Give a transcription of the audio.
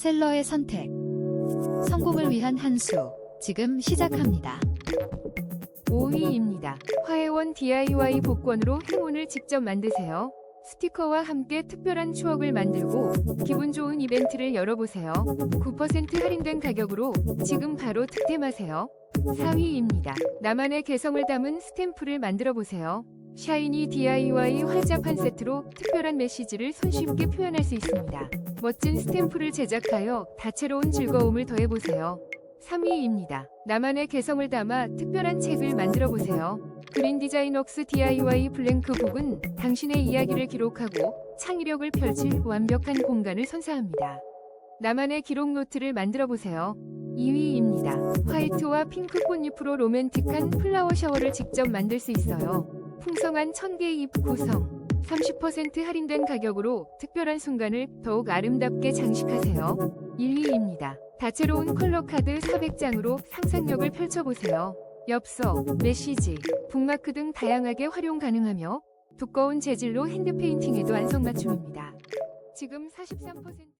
셀러의 선택. 성공을 위한 한 수. 지금 시작합니다. 5위입니다. 화해원 DIY 복권으로 행운을 직접 만드세요. 스티커와 함께 특별한 추억을 만들고 기분 좋은 이벤트를 열어보세요. 9% 할인된 가격으로 지금 바로 득템하세요. 4위입니다. 나만의 개성을 담은 스탬프를 만들어 보세요. 샤이니 DIY 활자판 세트로 특별한 메시지를 손쉽게 표현할 수 있습니다. 멋진 스탬프를 제작하여 다채로운 즐거움을 더해보세요. 3위입니다. 나만의 개성을 담아 특별한 책을 만들어 보세요. 그린 디자인웍스 DIY 블랭크 북은 당신의 이야기를 기록하고 창의력을 펼칠 완벽한 공간을 선사합니다. 나만의 기록 노트를 만들어 보세요. 2위입니다. 화이트와 핑크 꽃잎으로 로맨틱한 플라워 샤워를 직접 만들 수 있어요. 풍성한 천개 잎 구성. 30% 할인된 가격으로 특별한 순간을 더욱 아름답게 장식하세요. 1위입니다. 다채로운 컬러 카드 400장으로 상상력을 펼쳐보세요. 엽서, 메시지, 북마크 등 다양하게 활용 가능하며 두꺼운 재질로 핸드 페인팅에도 안성맞춤입니다. 지금 43%